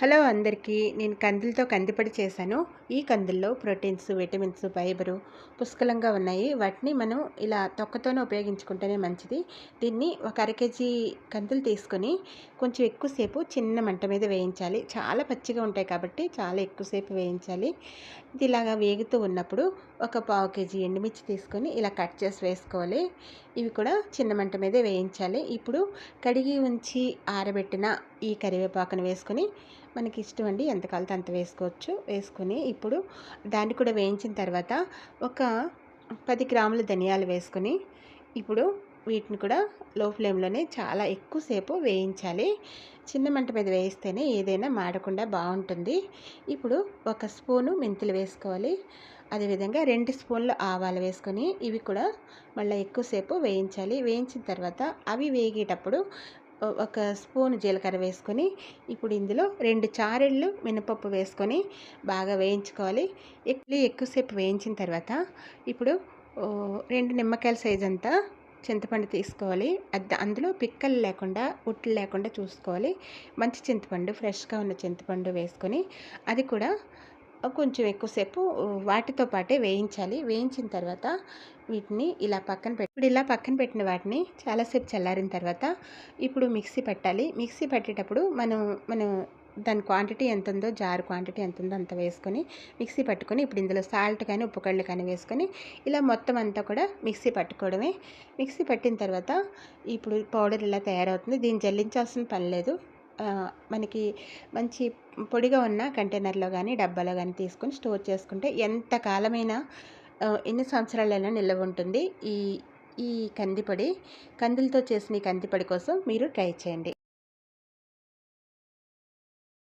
Hello అందరికీ నేను కందులతో కందిపడి చేశాను. ఈ కందుల్లో ప్రోటీన్స్ విటమిన్స్ ఫైబరు పుష్కలంగా ఉన్నాయి. వాటిని మనం ఇలా తొక్కతోనే ఉపయోగించుకుంటేనే మంచిది. దీన్ని ఒక అర కేజీ కందులు తీసుకొని కొంచెం ఎక్కువసేపు చిన్న మంట మీద వేయించాలి. చాలా పచ్చిగా ఉంటాయి కాబట్టి చాలా ఎక్కువసేపు వేయించాలి. ఇది ఇలాగా వేగుతూ ఉన్నప్పుడు ఒక పావు కేజీ ఎండుమిర్చి తీసుకొని ఇలా కట్ చేసి వేసుకోవాలి. ఇవి కూడా చిన్న మంట మీదే వేయించాలి. ఇప్పుడు కడిగి ఉంచి ఆరబెట్టిన ఈ కరివేపాకును వేసుకొని మనకి ఇష్టం అండి ఎంత కాలితే అంత వేసుకోవచ్చు. వేసుకొని ఇప్పుడు దాన్ని కూడా వేయించిన తర్వాత ఒక పది గ్రాముల ధనియాలు వేసుకొని ఇప్పుడు వీటిని కూడా లో ఫ్లేమ్లోనే చాలా ఎక్కువసేపు వేయించాలి. చిన్న మంట మీద వేయిస్తేనే ఏదైనా మాడకుండా బాగుంటుంది. ఇప్పుడు ఒక స్పూను మెంతులు వేసుకోవాలి. అదేవిధంగా రెండు స్పూన్లు ఆవాలు వేసుకొని ఇవి కూడా మళ్ళీ ఎక్కువసేపు వేయించాలి. వేయించిన తర్వాత అవి వేగేటప్పుడు ఒక స్పూన్ జీలకర్ర వేసుకొని ఇప్పుడు ఇందులో రెండు చారెళ్ళు మినపప్పు వేసుకొని బాగా వేయించుకోవాలి. ఎక్కువ ఎక్కువసేపు వేయించిన తర్వాత ఇప్పుడు రెండు నిమ్మకాయల సైజ్ అంతా చింతపండు తీసుకోవాలి. అద్ద అందులో పిక్కలు లేకుండా ఉట్లు లేకుండా చూసుకోవాలి. మంచి చింతపండు ఫ్రెష్గా ఉన్న చింతపండు వేసుకొని అది కూడా కొంచెం ఎక్కువసేపు వాటితో పాటే వేయించాలి. వేయించిన తర్వాత వీటిని ఇలా పక్కన పెట్టి ఇప్పుడు ఇలా పక్కన పెట్టిన వాటిని చాలాసేపు చల్లారిన తర్వాత ఇప్పుడు మిక్సీ పెట్టాలి. మిక్సీ పెట్టేటప్పుడు మనం మనం దాని క్వాంటిటీ ఎంత ఉందో జారు క్వాంటిటీ ఎంత ఉందో అంత వేసుకొని మిక్సీ పట్టుకొని ఇప్పుడు ఇందులో సాల్ట్ కానీ ఉప్పు కళ్ళు కానీ వేసుకొని ఇలా మొత్తం అంతా కూడా మిక్సీ పట్టుకోవడమే. మిక్సీ పట్టిన తర్వాత ఇప్పుడు పౌడర్ ఇలా తయారవుతుంది. దీన్ని జల్లించాల్సిన పని లేదు. మనకి మంచి పొడిగా ఉన్న కంటైనర్లో కానీ డబ్బాలో కానీ తీసుకొని స్టోర్ చేసుకుంటే ఎంత కాలమైనా ఎన్ని సంవత్సరాలైనా నిల్వ ఉంటుంది. ఈ ఈ కందిపొడి కందులతో చేసిన ఈ కందిపొడి కోసం మీరు ట్రై చేయండి.